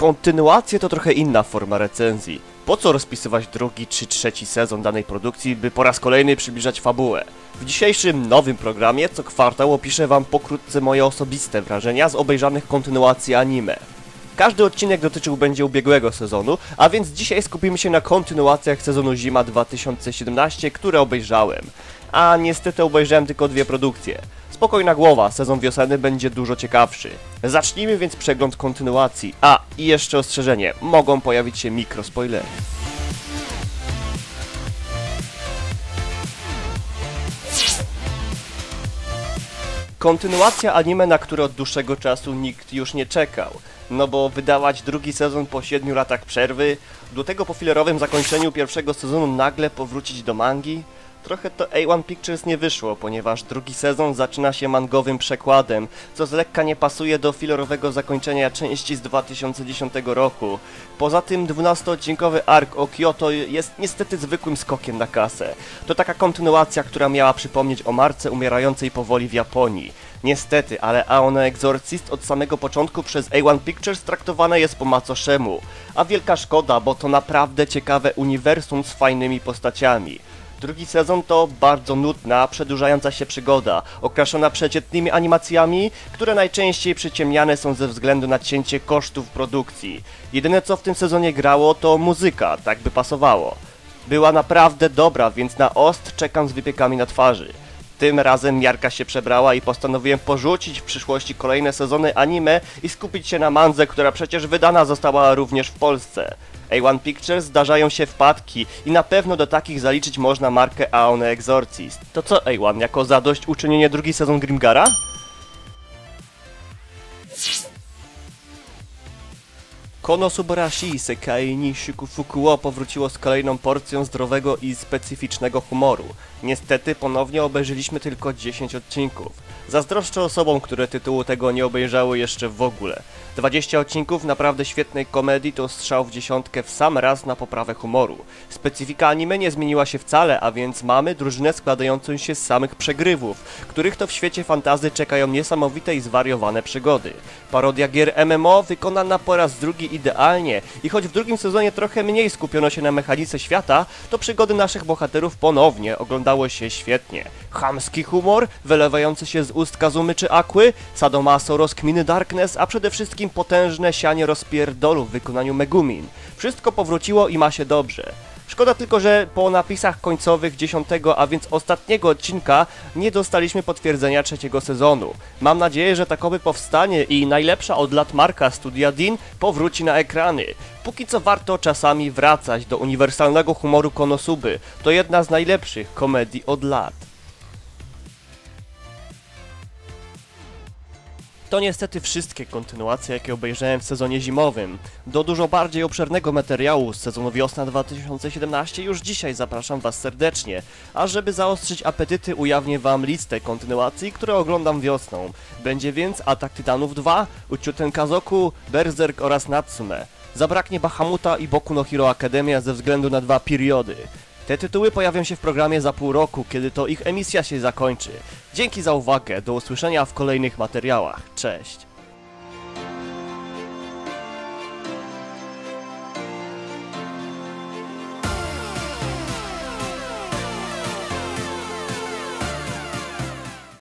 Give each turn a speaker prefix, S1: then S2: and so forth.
S1: Kontynuacje to trochę inna forma recenzji. Po co rozpisywać drugi czy trzeci sezon danej produkcji, by po raz kolejny przybliżać fabułę? W dzisiejszym nowym programie co kwartał opiszę wam pokrótce moje osobiste wrażenia z obejrzanych kontynuacji anime. Każdy odcinek dotyczył będzie ubiegłego sezonu, a więc dzisiaj skupimy się na kontynuacjach sezonu Zima 2017, które obejrzałem. A niestety obejrzałem tylko dwie produkcje. Spokojna głowa, sezon wiosenny będzie dużo ciekawszy. Zacznijmy więc przegląd kontynuacji. A, i jeszcze ostrzeżenie, mogą pojawić się mikrospoilery. Kontynuacja anime, na które od dłuższego czasu nikt już nie czekał. No bo wydawać drugi sezon po 7 latach przerwy, do tego po filerowym zakończeniu pierwszego sezonu nagle powrócić do mangi? Trochę to A1 Pictures nie wyszło, ponieważ drugi sezon zaczyna się mangowym przekładem, co z lekka nie pasuje do filerowego zakończenia części z 2010 roku. Poza tym 12-odcinkowy ark o Kyoto jest niestety zwykłym skokiem na kasę. To taka kontynuacja, która miała przypomnieć o marce umierającej powoli w Japonii. Niestety, ale Aone Exorcist od samego początku przez A1 Pictures traktowane jest po macoszemu. A wielka szkoda, bo to naprawdę ciekawe uniwersum z fajnymi postaciami. Drugi sezon to bardzo nudna, przedłużająca się przygoda, okraszona przeciętnymi animacjami, które najczęściej przyciemniane są ze względu na cięcie kosztów produkcji. Jedyne co w tym sezonie grało to muzyka, tak by pasowało. Była naprawdę dobra, więc na ost czekam z wypiekami na twarzy. Tym razem miarka się przebrała i postanowiłem porzucić w przyszłości kolejne sezony anime i skupić się na mandze, która przecież wydana została również w Polsce. A1 Pictures zdarzają się wpadki i na pewno do takich zaliczyć można markę Aone Exorcist. To co A1, jako zadość uczynienie drugi sezon Grimgara? Konosubarashi Sekai Nishiku Fukuo powróciło z kolejną porcją zdrowego i specyficznego humoru. Niestety ponownie obejrzeliśmy tylko 10 odcinków. Zazdroszczę osobom, które tytułu tego nie obejrzały jeszcze w ogóle. 20 odcinków naprawdę świetnej komedii to strzał w dziesiątkę w sam raz na poprawę humoru. Specyfika anime nie zmieniła się wcale, a więc mamy drużynę składającą się z samych przegrywów, których to w świecie fantazy czekają niesamowite i zwariowane przygody. Parodia gier MMO wykonana po raz drugi idealnie i choć w drugim sezonie trochę mniej skupiono się na mechanice świata, to przygody naszych bohaterów ponownie oglądało się świetnie. Chamski humor, wylewający się z ust Kazumy czy Akły, sadomaso rozkminy Darkness, a przede wszystkim potężne sianie rozpierdolu w wykonaniu Megumin. Wszystko powróciło i ma się dobrze. Szkoda tylko, że po napisach końcowych dziesiątego, a więc ostatniego odcinka nie dostaliśmy potwierdzenia trzeciego sezonu. Mam nadzieję, że takowy powstanie i najlepsza od lat marka Studia Dean powróci na ekrany. Póki co warto czasami wracać do uniwersalnego humoru Konosuby. To jedna z najlepszych komedii od lat. To niestety wszystkie kontynuacje, jakie obejrzałem w sezonie zimowym. Do dużo bardziej obszernego materiału z sezonu wiosna 2017 już dzisiaj zapraszam Was serdecznie, a żeby zaostrzyć apetyty ujawnię Wam listę kontynuacji, które oglądam wiosną. Będzie więc Atak Tytanów 2, Uciuten Kazoku, Berserk oraz Natsume. Zabraknie Bahamuta i Boku no Hero Academia ze względu na dwa periody. Te tytuły pojawią się w programie za pół roku, kiedy to ich emisja się zakończy. Dzięki za uwagę, do usłyszenia w kolejnych materiałach. Cześć!